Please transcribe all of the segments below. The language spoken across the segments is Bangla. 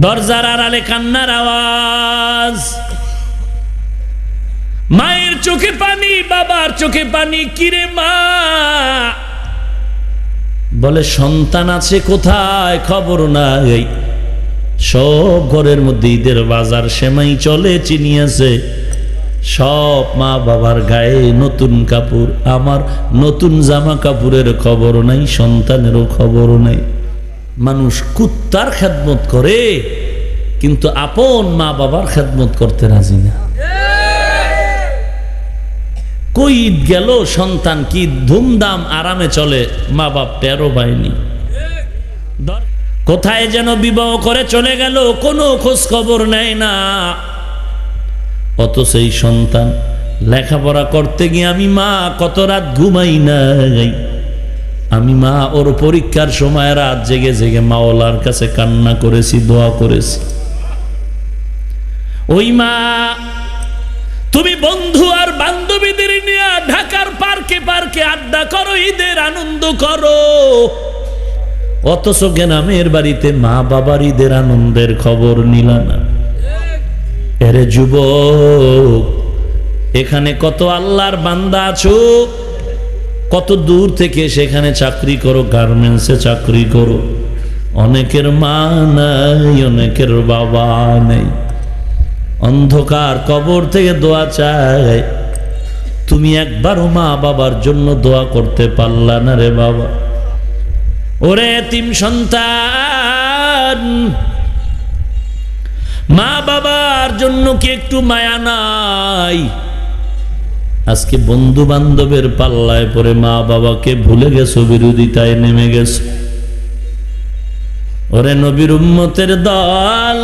দরজার আড়ালে কান্নার আওয়াজ। মায়ের চোখে পানি, বাবার চোখে পানি, কিরে মা? বলে, সন্তান আছে কোথায়? খবর নাই। সব ঘরের মধ্যে ঈদের বাজার সেমাই চলে, চিনি আছে। সব মা বাবার গায়ে নতুন কাপড়। আমার নতুন জামা কাপড়ের খবর নাই, সন্তানেরও খবর নাই। মানুষ কুত্তার খেদমত করে, কিন্তু আপন মা বাবার খেদমত করতে রাজি না। কই ঈদ গেল, সন্তান কি ধুমধাম আরামে চলে, মা বাপ টেরো পায়নি কোথায় যেন বিবাহ করে চলে গেল, কোনো খোঁজ খবর নেয় না। অত সেই সন্তান লেখাপড়া করতে গিয়ে আমি মা কত রাত ঘুমাই নাই। আমি মা, ওর পরীক্ষার সময় রাত জেগে জেগে মাওলার কাছে কান্না করেছি, দোয়া করেছি। ওই মা, তুমি বন্ধু আর বান্ধবীদের নিয়ে ঢাকার পার্কে পার্কে আড্ডা করো, ঈদের আনন্দ করো। অথচ গ্রামের বাড়িতে মা বাবার ঈদের আনন্দের খবর নিল না। এরে যুবক, এখানে কত আল্লাহর বান্দা আছো? কত দূর থেকে সেখানে চাকরি করো গার্মেন্টসে চাকরি করো। অনেকের মা নাই, অনেকের বাবা নেই। অন্ধকার কবর থেকে দোয়া চায় তুমি একবারও মা বাবার জন্য দোয়া করতে পারলা না রে বাবা। ওরে তিম সন্তান, মা বাবার জন্য কি একটু মায়া নাই? আজকে বন্ধু বান্ধবের পাল্লায় পরে মা বাবাকে ভুলে গেছো, বিরোধিতায় নেমে গেছো। ওরে নবীর উম্মতের দল,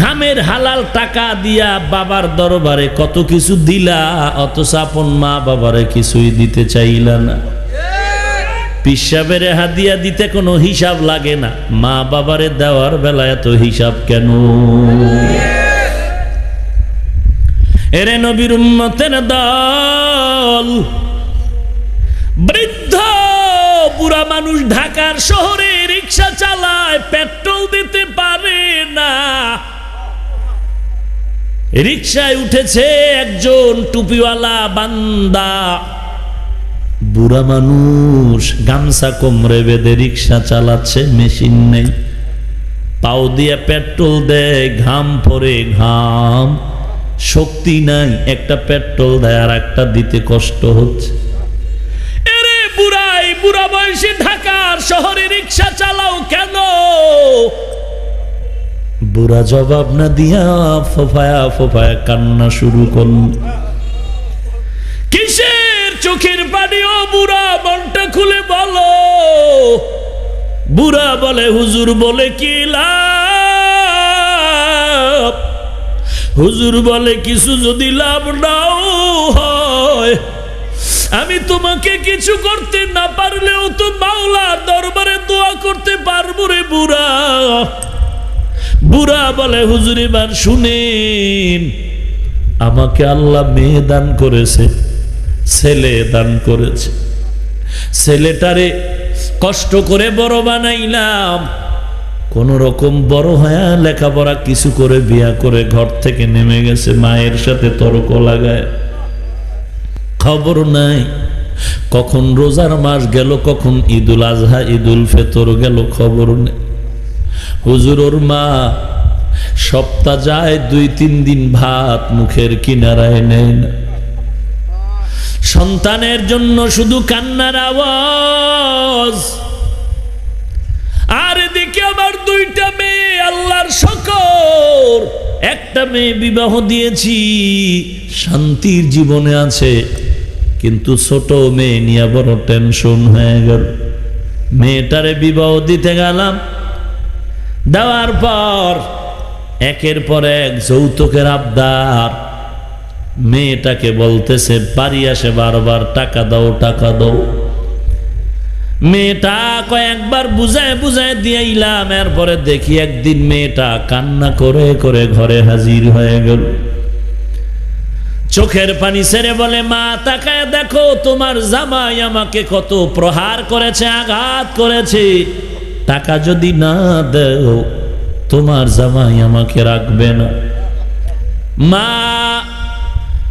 ঘামের হালাল টাকা দিয়া বাবার দরবারে কত কিছু দিলা অত আপন মা বাবারে কিছুই দিতে চাইলা না। পিসাবের হাদিয়া দিতে কোনো হিসাব লাগে না। মা বাবারে দেওয়ার বেলা এত হিসাব কেন? এরে নবীর উম্মতের দল। বৃদ্ধ বুড়া মানুষ ঢাকার শহরে রিক্সা চালায়, পেট্রোল দিতে পারে না। রিক্সায় উঠেছে একজন টুপিওয়ালা বান্দা। বুড়া মানুষ গামছা কোমরে বেঁধে রিক্সা চালাচ্ছে, মেশিন নেই। পাও দিয়ে পেট্রোল দেয়, ঘাম পরে ঘাম। শক্তি নাই, একটা পেট্রোল দেয় আর একটা দিতে কষ্ট হচ্ছে। এরে বুড়াই, বুড়া বয়সে ঢাকার শহরে রিক্সা চালাও কেন? বুড়া জবাব না দিয়া ফোফায়া ফোফায়া কান্না শুরু করল। কিসের চোখের পানি ও বুড়া, মনটা খুলে বলো। বুড়া বলে, হুজুর বলে কি লাভ? হুজুর বলে, কিছু যদি লাভ নাও হয়, আমি তোমাকে কিছু করতে না পারলেও তো মাওলার দরবারে দোয়া করতে পারব রে বুড়া। বুড়া বলে, হুজুর, এবার শুনেন, আমাকে আল্লাহ মেয়ে দান করেছে, ছেলে দান করেছে। ছেলেটারে কষ্ট করে বড় বানাইলাম কোন রকম বড় হয়ে, লেখাপড়া কিছু করে বিয়া করে ঘর থেকে নেমে গেছে, মায়ের সাথে তর্ক লাগায়। খবর নাই। কখন রোজার মাস গেল, কখন ঈদুল আজহা, ঈদুল ফেতর গেল, খবর নেই। হুজুর ওর মা, সপ্তাহ যায়, দুই, তিন দিন ভাত মুখের কিনারায় নেয় না। সন্তানের জন্য শুধু কান্নার আওয়াজ। আর এদিকে আমার দুইটা মেয়ে, আল্লাহর শকর। একটা মেয়ে বিবাহ দিয়েছি, শান্তির জীবনে আছে, কিন্তু ছোট মেয়ে নিয়ে বড় টেনশন হয়ে গেল। মেয়েটারে বিবাহ দিতে গেলাম। দেওয়ার পর একের পর এক যৌতুকের আবদার। মেয়েটাকে বলতেছে, বাড়ি আসে বারবার, টাকা দাও টাকা দাও। মেয়েটা কয়েকবার বুঝায় বুঝায় দিয়েইলাম এরপরে দেখি একদিন মেয়েটা কান্না করে করে ঘরে হাজির হয়ে গেল। চোখের পানি ছেড়ে বলে, মা, তাকায় দেখো, তোমার জামাই আমাকে কত প্রহার করেছে, আঘাত করেছে। টাকা যদি না দেও, তোমার জামাই আমাকে রাখবে না। মা,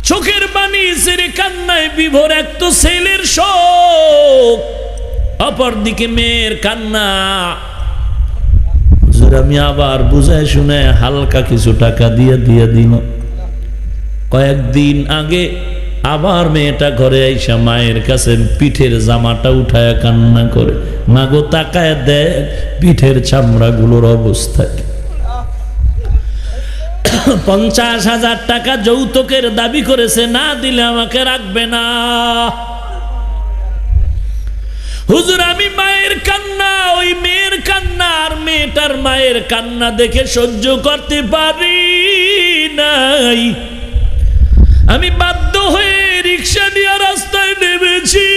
চোখের পানি সেরে কান্নায় বিভোর এক তো ছেলের শোক। অপরদিকে মেয়ের কান্না। আমি আবার বুঝায় শুনে হালকা কিছু টাকা দিয়ে দিয়ে দিল। কয়েকদিন আগে আবার মেয়েটা ঘরে আইসা মায়ের কাছে পিঠের জামাটা উঠায় কান্না করে। মাগো, তাকায় দেখ পিঠের চামড়াগুলোর অবস্থা কি। পঞ্চাশ হাজার টাকা যৌতুকের দাবি করেছে, না দিলে আমাকে রাখবে না। হুজুর, আমি মায়ের কান্না, ওই মেয়ের কান্না আর মেয়েটার মায়ের কান্না দেখে সহ্য করতে পারি নাই। আমি বাধ্য হয়ে রিক্সা নিয়ে রাস্তায় নেমেছি।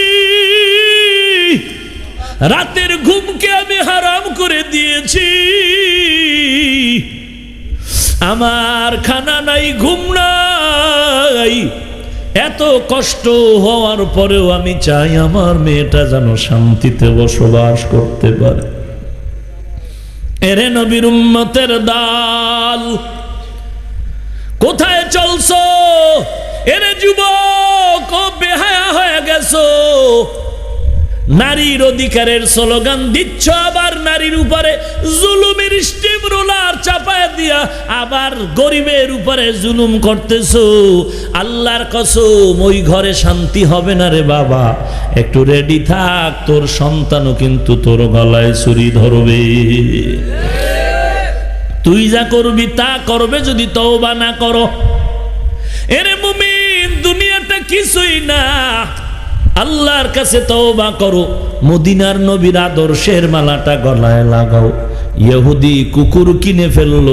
রাতের ঘুমকে আমি হারাম করে দিয়েছি। আমার খানা নাই, ঘুম নাই। এত কষ্ট হওয়ার পরেও আমি চাই আমার মেয়েটা যেন শান্তিতে বসবাস করতে পারে। এরে নবীর উম্মতের দাল, কোথায় চলছো? এরে যুবক বেহায়া হয়ে গেছো। নারীর অধিকারের স্লোগান দিচ্ছ আবার নারীর উপরে, জুলুমের স্টিম রোলার চাপায় দিয়া আবার গরিবের উপরে জুলুম করতেছো। আল্লাহর কসম, ওই ঘরে শান্তি হবে না রে বাবা। একটু রেডি থাক, তোর সন্তানও কিন্তু তোর গলায় ছুরি ধরবে। তুই যা করবি তা করবে, যদি তওবা না করো। এরে মুমিন, দুনিয়াটা কিছুই না। আল্লাহর কাছে তওবা করো। মদিনার নবীর আদর্শের মালাটা গলায় লাগাও। ইহুদি কুকুর কিনে ফেলল।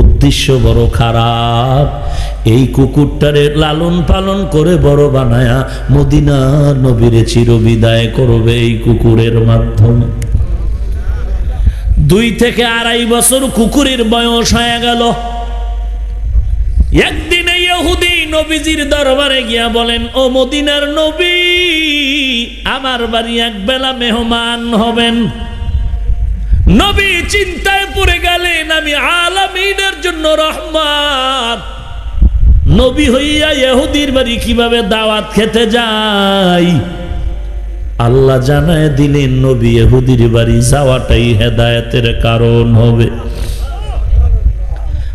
উদ্দেশ্য বড় খারাপ। এই কুকুরটারে লালন পালন করে বড় বানায়া মদিনার নবীরে চিরবিদায় করবে এই কুকুরের মাধ্যমে। দুই থেকে আড়াই বছর কুকুরের বয়স হয়ে গেল। একদিন ইহুদি নবীজির দরবারে গিয়া বলেন, ও মদিনার নবী, আমার বাড়ি এক বেলা মেহমান হবেন। নবী চিন্তায় পড়ে গেলেন, আমি আলামিনের জন্য রহমান নবী হইয়া ইহুদির বাড়ি কীভাবে দাওয়াত খেতে যাই? আল্লাহ জানায় দিলেন, নবী এহুদির বাড়ি যাওয়াটাই হেদায়েতের কারণ হবে।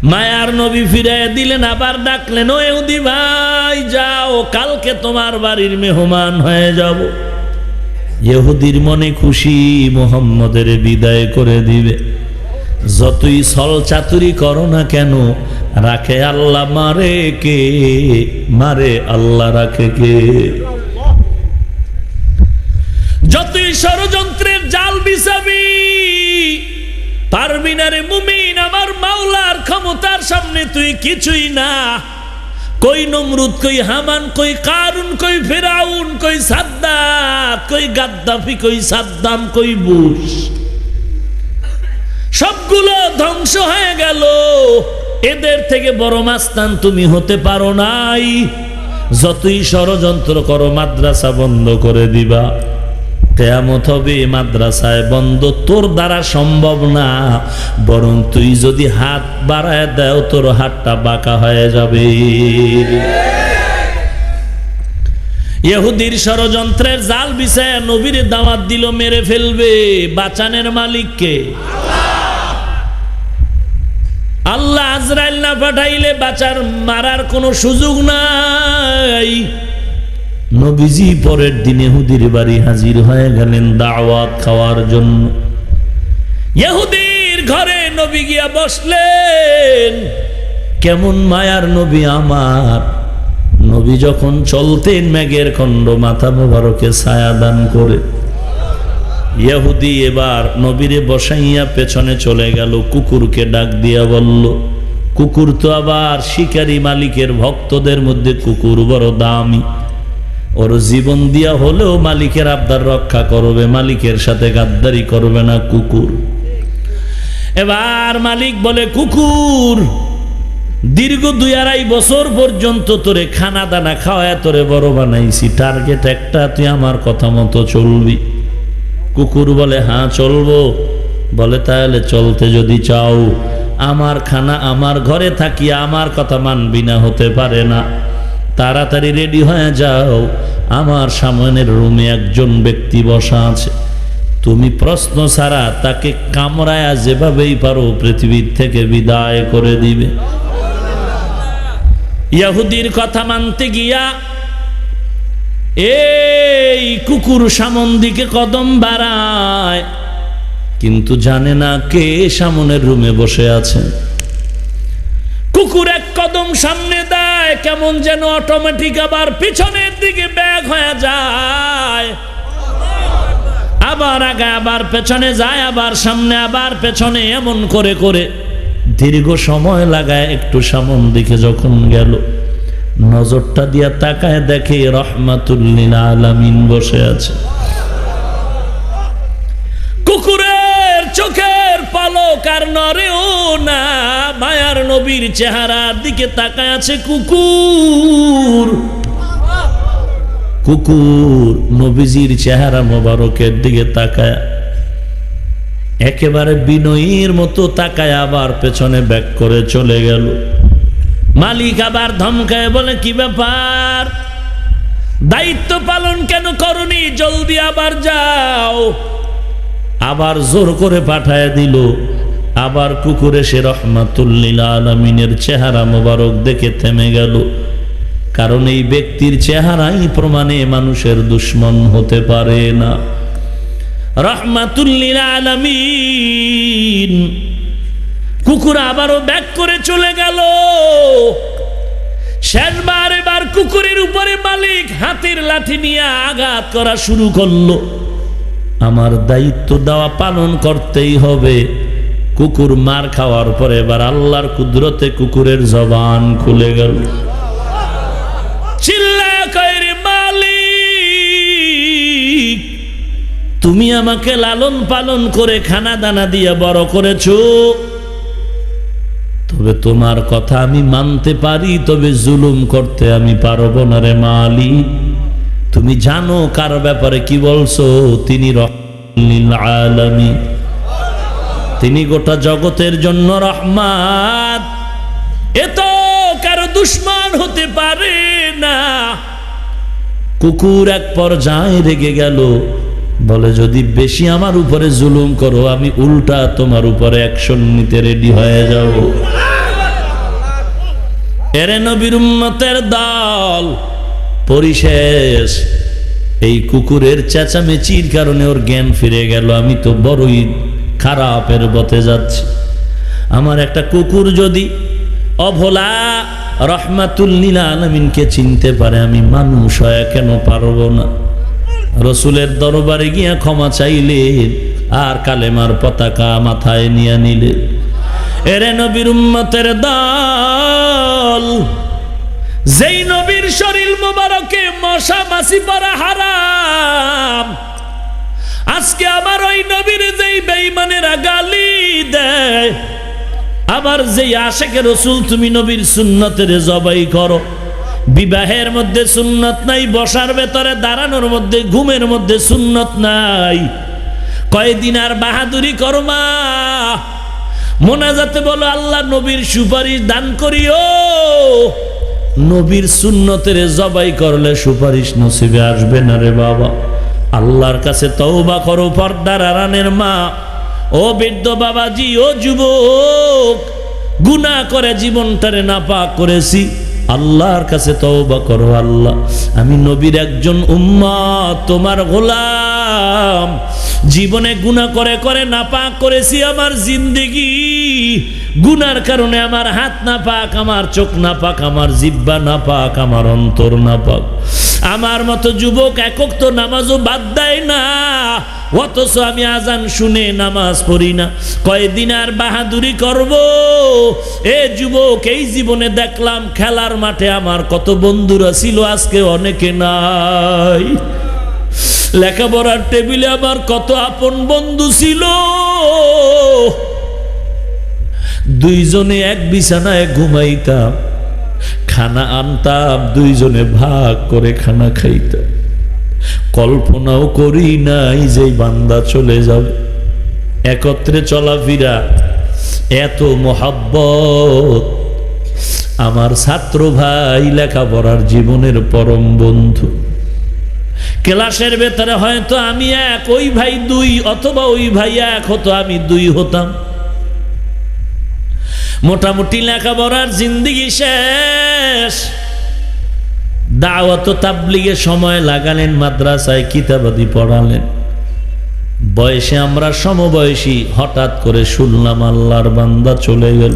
মায়ার নবী ফিরাই দিলেন, আবার ডাকলেন ও এহুদি ভাই, যাও, কালকে তোমার বাড়ির মেহমান হয়ে যাব। ইহুদির মনে খুশি, মোহাম্মদের বিদায় করে দিবে। যতই সল চাতুরি করো না কেন, রাখে আল্লাহ মারে কে? মারে আল্লাহ রাখে কে? যতই ষড়যন্ত্রের জাল বিছাবি, পারবি না রে মুমিন, আমার মাওলার ক্ষমতার সামনে তুই কিছুই না। কই নমরুদ, কই হামান, কই কারুন, কই ফেরাউন, কই সাদ্দাত, কই গাদ্দাফি, কই সাদ্দাম, কই বুশ। সবগুলো ধ্বংস হয়ে গেল। এদের থেকে বড় মাস্তান তুমি হতে পারো নাই। যতই ষড়যন্ত্র করো, মাদ্রাসা বন্ধ করে দিবা। কেয়ামত হবে, মাদ্রাসায় বন্ধ, তোর দ্বারা সম্ভব না। বরং তুই যদি হাত বাড়ায় দেও, তোর হাতটা বাঁকা হয়ে যাবে। ইহুদির ষড়যন্ত্রের জাল বিছায় নবীর দাওয়াত দিল, মেরে ফেলবে। বাঁচানের মালিককে আল্লাহ আজরাইল না পাঠাইলে বাঁচার, মারার কোনো সুযোগ নাই। নবীজি পরের দিনে হুদির বাড়ি হাজির হয়ে গেলেন দাওয়াত খাওয়ার জন্য। ইহুদির ঘরে নবী গিয়া বসলেন। কেমন মায়ার নবী আমার। নবী যখন চলতেন মেঘের খণ্ড, মাথা মোবারকে ছায়া দান করে। ইহুদি এবার নবীরে বসাইয়া পেছনে চলে গেল, কুকুরকে ডাক দিয়া বলল, কুকুর তো আবার শিকারী মালিকের ভক্তদের মধ্যে কুকুর বড় দামি। ওর জীবন দিয়া হলেও মালিকের আবদার রক্ষা করবে, মালিকের সাথে গাদ্দারি করবে না কুকুর। এবার মালিক বলে, কুকুর, দীর্ঘ দুই আড়াই বছর পর্যন্ত তোরে খানা দানা খাওয়ায়, তোরে বড় বানাইছি। টার্গেট একটা, তুই আমার কথা মতো চলবি। কুকুর বলে হ্যাঁ চলবো। বলে, তাহলে চলতে যদি চাও, আমার খানা আমার ঘরে থাকি আমার কথা মানবি না, হতে পারে না। তাড়াতাড়ি রেডি হয়ে যাও। আমার সামনের রুমে একজন ব্যক্তি বসা আছে। তুমি প্রশ্ন ছাড়া তাকে কামড়ায়া যেভাবেই পারো পৃথিবীর থেকে বিদায় করে দিবে। ইয়াহুদির কথা মানতে গিয়া এই কুকুর সামন দিকে কদম বাড়ায়। কিন্তু জানে না কে সামনের রুমে বসে আছেন কুকুর এক সামনে দেয়, কেমন যেন অটোমেটিক আবার পিছনের দিকে ব্যাগ হয়ে যায়। আবার আগে আবার পেছনে যায়, আবার সামনে, আবার পেছনে, এমন করে করে। দীর্ঘ সময় লাগায় একটু সামন দিকে যখন গেল। নজরটা দিয়া তাকায় দেখে রহমাতুল্লিল আলামিন বসে আছে। কুকুরের পালক আর নরেও না, মায়ার নবীর চেহারার দিকে তাকায় আছে কুকুর। কুকুর নবীজির চেহারা মোবারকের দিকে তাকায়, একেবারে বিনয়ীর মতো তাকায়, আবার পেছনে ব্যাক করে চলে গেল। মালিক আবার ধমকায় বলে, কি ব্যাপার? দায়িত্ব পালন কেন করনি? জলদি আবার যাও। আবার জোর করে পাঠায় দিল। আবার কুকুরে সে রহমাতুল্লিল আলমিনের চেহারা মোবারক দেখে থেমে গেল। কারণ এই ব্যক্তির চেহারাই প্রমাণে মানুষের দুশ্মন হতে পারে না। রহমাতুল্লিল আলমিন। কুকুর আবারও ব্যাক করে চলে গেল। শেষবার এবার কুকুরের উপরে মালিক হাতের লাঠি নিয়ে আঘাত করা শুরু করল। আমার দায়িত্ব দেওয়া পালন করতেই হবে। কুকুর মার খাওয়ার পরে এবার আল্লাহর কুদরতে কুকুরের জবান খুলে গেল। মালিক, তুমি আমাকে লালন পালন করে খানা দানা দিয়ে বড় করেছ। তবে তোমার কথা আমি মানতে পারি, তবে জুলুম করতে আমি পারব না রে মালি তুমি জানো কার ব্যাপারে কি বলছো? তিনি আলামিন। তিনি গোটা জগতের জন্য রহমান এ তো কারও দুশ্মন হতে পারে না। কুকুর এক পর্যায়ে রেগে গেল। বলে, যদি বেশি আমার উপরে জুলুম করো, আমি উল্টা তোমার উপরে অ্যাকশন নিতে রেডি হয়ে যাব। এরে নবীর উম্মতের দল পরিশেষ। এই কুকুরের চেঁচামেচির কারণে ওর জ্ঞান ফিরে গেল। আমি তো বড়ই খারাপের পথে যাচ্ছি। আমার একটা কুকুর যদি অভোলা রহমাতুল্লিল আলমিনকে চিনতে পারে, আমি মানুষ হয়ে কেন পারব না? রসুলের দরবারে গিয়া ক্ষমা চাইলেন আর কালেমার পতাকা মাথায় নিয়ে নিলে। এরে নবীর উম্মতের দল যেই নবীর শরীর মোবারকে মশা মাসি পরা হারাম। আজকে আমার ওই নবীর যেই বেঈমানেরা গালি দেয় আবার যেই আশেকে রসুল, তুমি নবীর সুন্নতের জবাই করো। বিবাহের মধ্যে সুন্নত নাই, বসার ভেতরে দাঁড়ানোর মধ্যে, ঘুমের মধ্যে সুন্নত নাই। কয়দিন আর বাহাদুরি করমা মোনাজাতে বলো, আল্লাহ নবীর সুপারিশ দান করিও। নবীর সুন্নতের জবাই করলে সুপারিশ নসিবে আসবে না রে বাবা। আল্লাহর কাছে তওবা করো, পর্দার আরানের মা। ও বৃদ্ধ বাবাজি, ও যুবক গুনা করে জীবনটারে নাপাক করেছি। আল্লাহর কাছে তওবা করো, আল্লাহ। আমি নবীর একজন উম্মা তোমার গোলাম। জীবনে গুনাহ করে করে, নাপাক করেছি আমার জিন্দেগি। গুনার কারণে আমার হাত না পাক আমার চোখ না পাক আমার জিব্বা না পাক আমার অন্তর না পাক আমার মতো যুবক একক তো নামাজও বাদ দেয় না। অথচ আমি আজান শুনে নামাজ পড়ি না। কয়দিন আর বাহাদুরি করব? এ যুবক, এই জীবনে দেখলাম খেলার মাঠে আমার কত বন্ধুরা ছিল, আজকে অনেকে নাই। লেখাপড়ার টেবিলে আমার কত আপন বন্ধু ছিল। দুইজনে এক বিছানায় ঘুমাইতাম, খানা আনতাম, দুইজনে ভাগ করে খানা খাইতাম। কল্পনাও করি নাই যে বান্দা চলে যাবে। একত্রে চলাফেরা এত মোহাব্বত। আমার ছাত্র ভাই লেখাপড়ার জীবনের পরম বন্ধু। ক্লাসের ভেতরে হয়তো আমি এক, ওই ভাই দুই, অথবা ওই ভাই এক হতো, আমি দুই হতাম। মোটামুটি লেখাপড়ার জিন্দিগি শেষ। দাওয়াত তাবলিগে সময় লাগালেন, মাদ্রাসায় কিতাবাদি পড়ালেন। বয়সে আমরা সমবয়সী, হঠাৎ করে শুনলাম আল্লাহর বান্দা চলে গেল।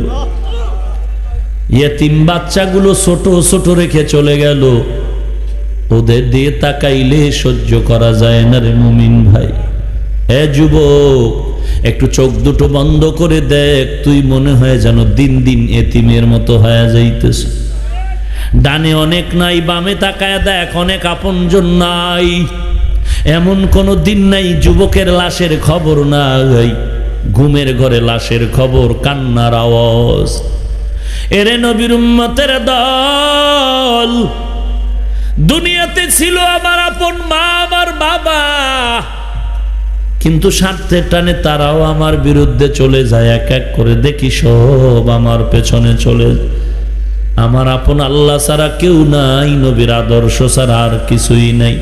ইয়েতিম বাচ্চাগুলো ছোট ছোট রেখে চলে গেল। ওদের দিয়ে তাকাইলে সহ্য করা যায় না রে মুমিন ভাই। এ যুবক, একটু চোখ দুটো বন্ধ করে দেখ, তুই মনে হয় যেন দিন দিন এতিমের মতো হয়ে যাইতেছ। ডানে অনেক নাই, বামে তাকায় দেখ অনেক আপনজন নাই। এমন কোনো দিন নাই, যুবকের লাশের খবর নাই। ঘুমের ঘরে লাশের খবর, কান্নার আওয়াজ। এরে নবীর উম্মতের দল, দুনিয়াতে ছিল আমার আপন মা, আমার বাবা। কিন্তু স্বার্থের টানে তারাও আমার বিরুদ্ধে চলে যায়, এক এক করে দেখি সব আমার পেছনে চলে যায়। আমার আপন আল্লাহ ছাড়া কেউ নাই, নবীর আদর্শ ছাড়া আর কিছুই নাই।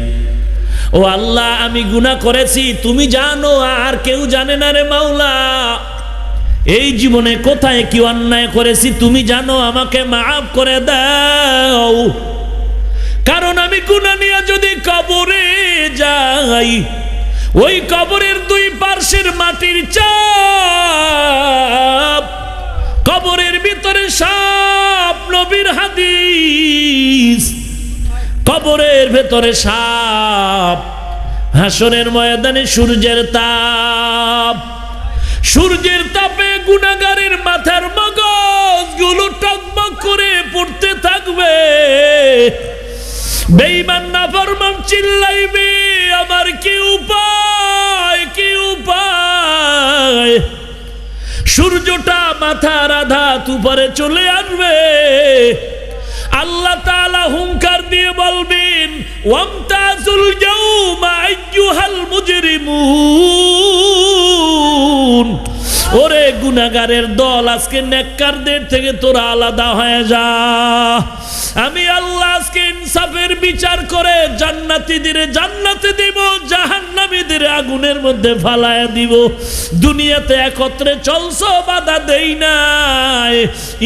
ও আল্লাহ, আমি গুনাহ করেছি, তুমি জানো, আর কেউ জানে না রে মাওলা। এই জীবনে কোথায় কি অন্যায় করেছি, তুমি জানো, আমাকে মাফ করে দাও। কারণ আমি গুনাহ নিয়ে যদি কবরে যাই, ওই কবরের দুই পার্শ্বের মাটির চাপ কবরের ভিতরে সাপ নবীর হাদিস। কবরের ভেতরে সাপ হাসনের ময়দানে সূর্যের তাপ। সূর্যের তাপে গুণাগারের মাথার মগজগুলো টকবক করে পড়তে থাকবে। বেইমান না ফরমান চিল্লাইবে আমার কি উপায় কি উপায়? সূর্যটা মাথার আধাত উপরে চলে আসবে। আল্লাহ তাআলা হুঙ্কার দিয়ে বলবেন, ওয়ামতাজুল ইয়াউমা আইয়ুহাল মুজরিমুন। ওরে গুনাগারের দল, আজকে নেককারদের থেকে তোরা আলাদা হয়ে যা। আমি আল্লাহ আজকে ইনসাফের বিচার করে জান্নাতীদের, জান্নাতে দিব, জাহান্নামীদের আগুনের মধ্যে ফালায়া দিব। দুনিয়াতে একত্রে চলছো, বাধা দেই নাই।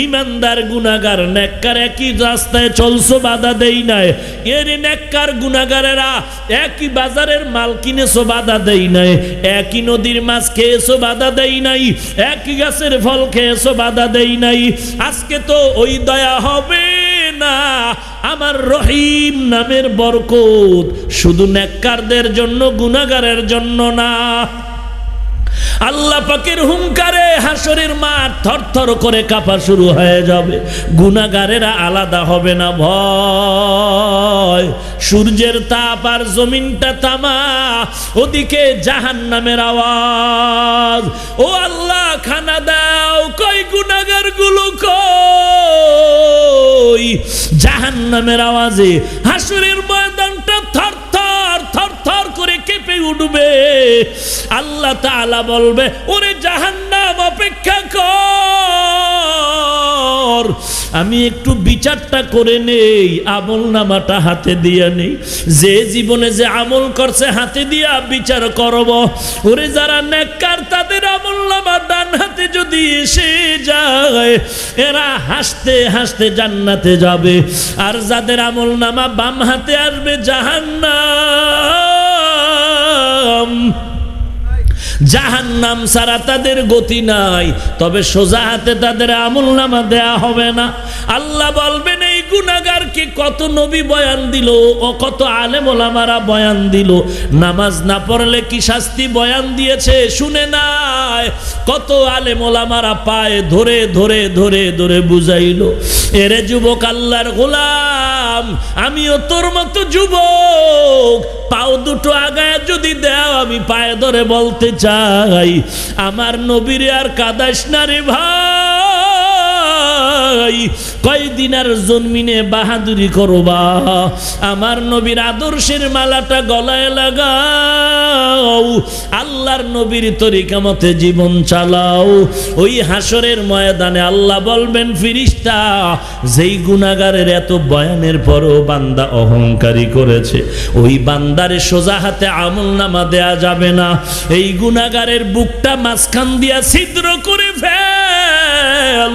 ইমানদার, গুনাগার, নেককার একই রাস্তায় চলছো, বাধা দেই নাই। এর নেককার, গুনাগারেরা একই বাজারের মাল কিনেছো, বাধা দেই নাই। একই নদীর মাছ খেয়েছো, বাধা দেই নাই। একই গাছের ফল খেয়েছো বাধা দেই নাই। আজকে তো ওই দয়া হবে না। আমার রহিম নামের বরকত শুধু নেককারদের জন্য, গুনাগারের জন্য না। আল্লাহ পাকের হুঙ্কারে হাসরের মাঠ থরথর করে কাঁপা শুরু হয়ে যাবে। গুনাগারেরা আলাদা হবে না ভয়। সূর্যের তাপ আর জমিনটা তামা, ওদিকে জাহান নামের আওয়াজ। ও আল্লাহ, খানা দাও, কই গুনাগারগুলো কই? জাহান নামের আওয়াজে হাসরের ময়দানটা থর থর থর থর করে কেঁপে উঠবে। আল্লাহ তাআলা বলবে, ওরে জাহান্নাম, অপেক্ষা কর। আমি একটু বিচারটা করে নেই, আমল নামাটা হাতে দিয়া নেই। যে জীবনে যে আমল করছে, হাতে দিয়া বিচার করব। ওরে যারা নেককার, তাদের আমল নামা ডান হাতে যদি এসে যায়, এরা হাসতে হাসতে জান্নাতে যাবে। আর যাদের আমল নামা বাম হাতে আসবে জাহান্নাম। জাহান্নাম ছাড়া তাদের গতি নাই, তবে সোজা হাতে তাদের আমল নামা দেয়া হবে না। আল্লাহ বলবেন, এই গুনাগারকে কত নবী বয়ান দিল ও কত আলেম ওলামারা বয়ান দিল? নামাজ না পড়লে কি শাস্তি বয়ান দিয়েছে? শুনে নাই। কত আলেম ওলামারা পায়ে ধরে ধরে ধরে ধরে বুঝাইলো, এরে যুবক আল্লাহর গোলাম, আমিও তোর মতো যুবক। পাও দুটো আগায় যদি দেও, আমি পায়ে ধরে বলতে চাই। আমার নবীরে আর কাদাস না রে ভাই। কয়দিন আর জন্মিনে বাহাদুরি করবা? আমার নবীর আদর্শের মালাটা গলায় লাগাও, আল্লাহর নবীর তরিকা মতে জীবন চালাও। ওই হাসরের ময়দানে আল্লাহ বলবেন, ফিরিস্তা, যেই গুণাগারের এত বয়ানের পরও বান্দা অহংকারী করেছে, ওই বান্দারে সোজা হাতে আমল নামা দেয়া যাবে না। এই গুণাগারের বুকটা মাঝখান দিয়া ছিদ্র করে ফেল,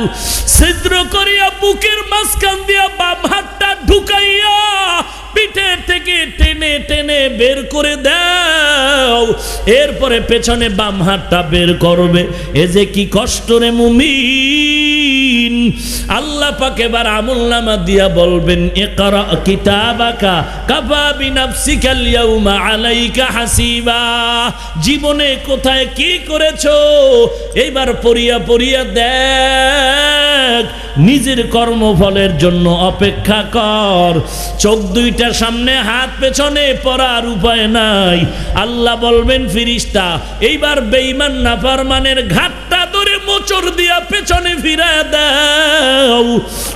ছিদ্র করিয়া বুকের মাঝখান দিয়া বাম হাতটা ঢুকাইয়া পিঠের থেকে টেনে টেনে বের করে দাও। এরপরে পেছনে বাম হাতটা বের করবে। এ যে কি কষ্ট রে মুমিন। আল্লাহ পাকে এবার আমল নামা দিয়া বলবেন, ইকরা কিতাবাকা কাফা বিনাফসিকা আল-ইয়াউমা আলাইকা হাসিবা। জীবনে কোথায় কি করেছ? এইবার পড়িয়া পড়িয়া দেখ নিজের কর্মফলের জন্য অপেক্ষা কর। চোখ দুইটা সামনে, হাত পেছনে, পড়ার উপায় নাই। আল্লাহ বলবেন, ফিরিস্তা, এইবার বেইমান নাফারমানের ঘাটটা ধরে মোচড় দিয়া পেছনে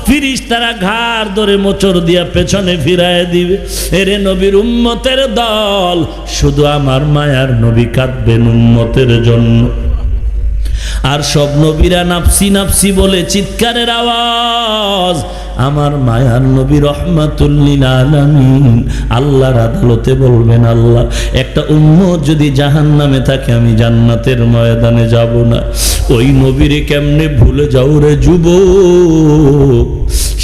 ফিরিস্তারা ঘাড় ধরে মোচড় দিয়া পেছনে ফিরায় দিবে। এরে নবীর উম্মতের দল, শুধু আমার মায়ার নবী কাঁদবেন উম্মতের জন্য। আর সব নবীরা নাফসি নাফসি বলে চিৎকারের আওয়াজ। আমার মায়ার নবী রহমাতুল্লিল আলামিন আল্লাহর আদালতে বলবেন, আল্লাহ, একটা উম্মত যদি জাহান নামে থাকে, আমি জান্নাতের ময়দানে যাব না। ওই নবীরে কেমনে ভুলে যাও রে যুবক?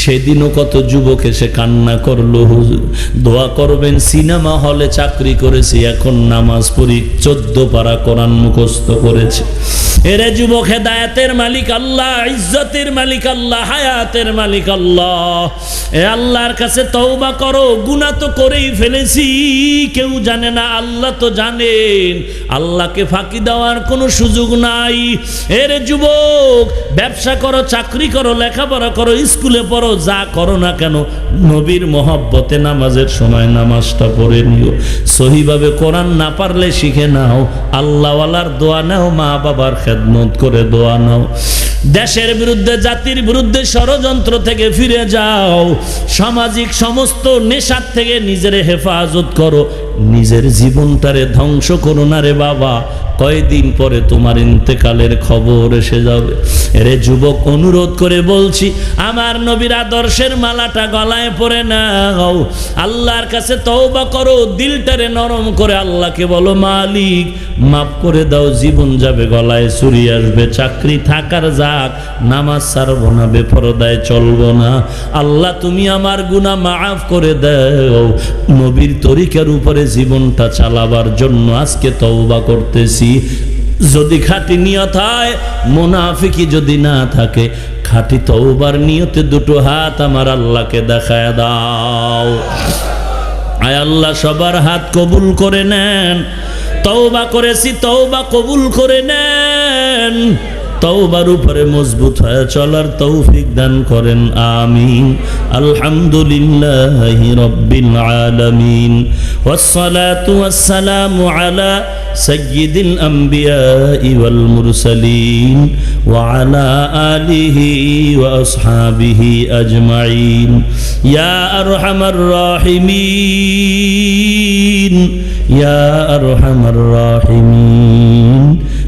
সেদিনও কত যুবক এসে কান্না করল, হুজুর, দোয়া করবেন, সিনেমা হলে চাকরি করেছি, এখন নামাজ পড়ি, চোদ্দ পারা কোরআন মুখস্থ করেছে। এরে যুবক হেদায়াতের মালিক আল্লাহ, ইজ্জতের মালিক আল্লাহ, হায়াতের মালিক আল্লাহ। এ আল্লাহর কাছে তওবা করো, গুনাহ তো করেই ফেলেছি, কেউ জানে না, আল্লাহ তো জানেন। আল্লাহকে ফাঁকি দেওয়ার কোনো সুযোগ নাই। এর যুবক, ব্যবসা করো, চাকরি করো, লেখাপড়া করো, স্কুলে পড়ো, যা করো না কেন, নবীর মহব্বতে নামাজের সময় নামাজটা পড়ে নিও। সহিভাবে কোরআন না পারলে শিখে নাও। আল্লাহওয়ালার দোয়া নাও মা বাবার খেদমত করে দোয়া নাও। দেশের বিরুদ্ধে, জাতির বিরুদ্ধে ষড়যন্ত্র থেকে ফিরে যাও। সামাজিক সমস্ত নেশার থেকে নিজের হেফাজত করো। নিজের জীবনটারে ধ্বংস করো না রে বাবা। কয়দিন পরে তোমার ইন্তেকালের খবর এসে যাবে? এরে যুবক, অনুরোধ করে বলছি, আমার নবীর আদর্শের মালাটা গলায় পরে নাও। আল্লাহর কাছে তওবা করো, দিলটারে নরম করে আল্লাহকে বলো, মালিক, মাফ করে দাও, জীবন যাবে গলায়, চুরি আসবে, চাকরি থাকার যাক, নামাজ ছাড়বো না বেপরদায় চলবো না। আল্লাহ, তুমি আমার গুনাহ মাফ করে দাও। নবীর তরিকার উপরে জীবনটা চালাবার জন্য আজকে তওবা করতেছি। যদি খাঁটি নিয়ত হয় মোনাফিকি যদি না থাকে, খাটি তওবার নিয়তে দুটো হাত আমার আল্লাহকে দেখায় দাও। আয় আল্লাহ, সবার হাত কবুল করে নেন, তওবা করেছি, তওবা কবুল করে নেন। তওবার উপরে মজবুত হয়ে চলার তৌফিক দান করেন, আমিন। আলহামদুলিল্লাহি রব্বিল আলামিন। ওয়াসসালাতু ওয়াসসালামু আলা সাইয়্যিদিল আমবিয়াই ওয়াল আলিহি ওয়া আসহাবিহি আজমাইন। ইয়া আরহামার রাহিমিন। ইয়া আরহামার রাহিমিন।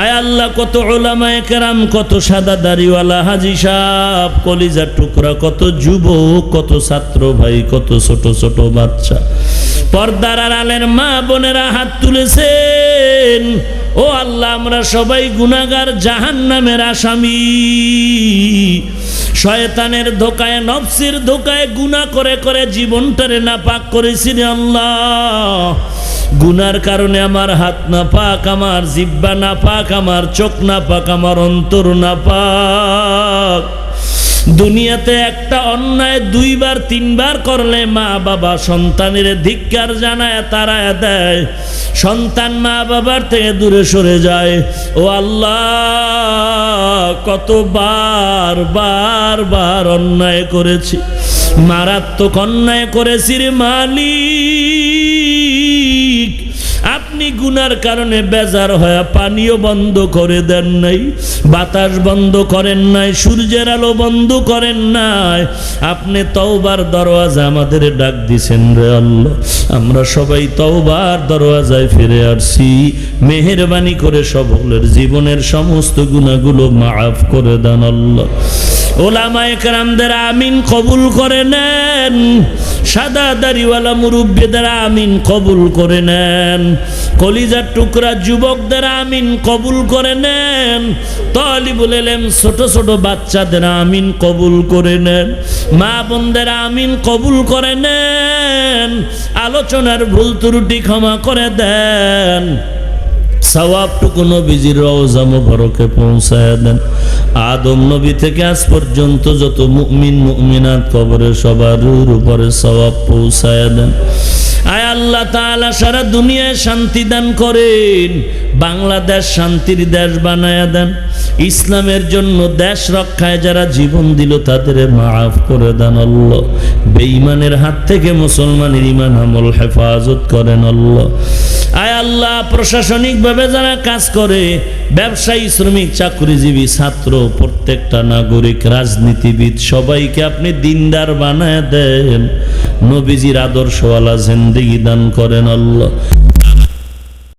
আয় আল্লাহ, কত ওলামায়ে কেরাম, কত সাদা দাড়িওয়ালা হাজি সাহ কলিজার টুকরা, কত যুবক, কত ছাত্র ভাই, কত ছোট ছোট বাচ্চা। পর্দার আড়ালের মা বোনেরা হাত তুলেছেন। ও আল্লাহ, আমরা সবাই গুনাগার জাহান নামের আসামি। শয়তানের ধোকায়, নফসির ধোকায় গুনাহ করে করে জীবনটারে না পাক করেছি আল্লাহ। গুনার কারণে আমার হাত না পাক আমার জিব্বা না পাক আমার চোখ না পাক আমার অন্তর না পাক দুনিয়াতে একটা অন্যায় দুইবার, তিনবার করলে মা বাবা সন্তানের ধিক্কার জানায় তারা দেয়। সন্তান মা বাবার থেকে দূরে সরে যায়। ও আল্লাহ, কতবার বার বার অন্যায় করেছি। মারাত্মক অন্যায় করেছি রে মালিক। আপনি গুনার কারণে বেজার হয়ে পানিও বন্ধ করে দেন নাই, বাতাস বন্ধ করেন নাই, সূর্যের আলো বন্ধ করেন নাই। আপনি তওবার দরওয়াজা আমাদের ডাক দিছেন রে আল্লাহ। আমরা সবাই তওবার দরওয়াজায় ফিরে আসছি। মেহেরবানি করে সকলের জীবনের সমস্ত গুণাগুলো মাফ করে দেন আল্লাহ। ওলামায়ে কেরামদের আমিন কবুল করে নেন। সাদা দাড়িওয়ালা মুরব্বীদের আমিন কবুল করে নেন। কলিজার টুকরা যুবকদের আমিন কবুল করে নেন। তলিবুল এলেম ছোট ছোট বাচ্চাদের আমিন কবুল করে নেন। মা বোনদের আমিন কবুল করে নেন। আলোচনার ভুল ত্রুটি ক্ষমা করে দেন। সওয়াবটুকু নবীজির রওজা মুবারকে পৌঁছায় দেন। আদম নবী থেকে আজ পর্যন্ত যত মুমিন, মুমিনাত কবরে সবার উপরে সওয়াব পৌঁছায় দেন। আয় আল্লাহ তাআলা, সারা দুনিয়ায় শান্তি দান করেন, বাংলাদেশ শান্তির দেশ বানায়া দেন। ইসলামের জন্য দেশ রক্ষায় যারা জীবন দিল, তাদের মাফ করে দেন আল্লাহ। বেঈমানের হাত থেকে মুসলমানের ইমান আমল, হেফাজত করেন আল্লাহ। আয় আল্লাহ, প্রশাসনিকভাবে যারা কাজ করে? ব্যবসায়ী, শ্রমিক, চাকরিজীবী, ছাত্র, প্রত্যেকটা নাগরিক, রাজনীতিবিদ, সবাইকে আপনি দিনদার বানায় দেন। নবীজির আদর্শওয়ালা জিন্দিগি দান করেন আল্লাহ।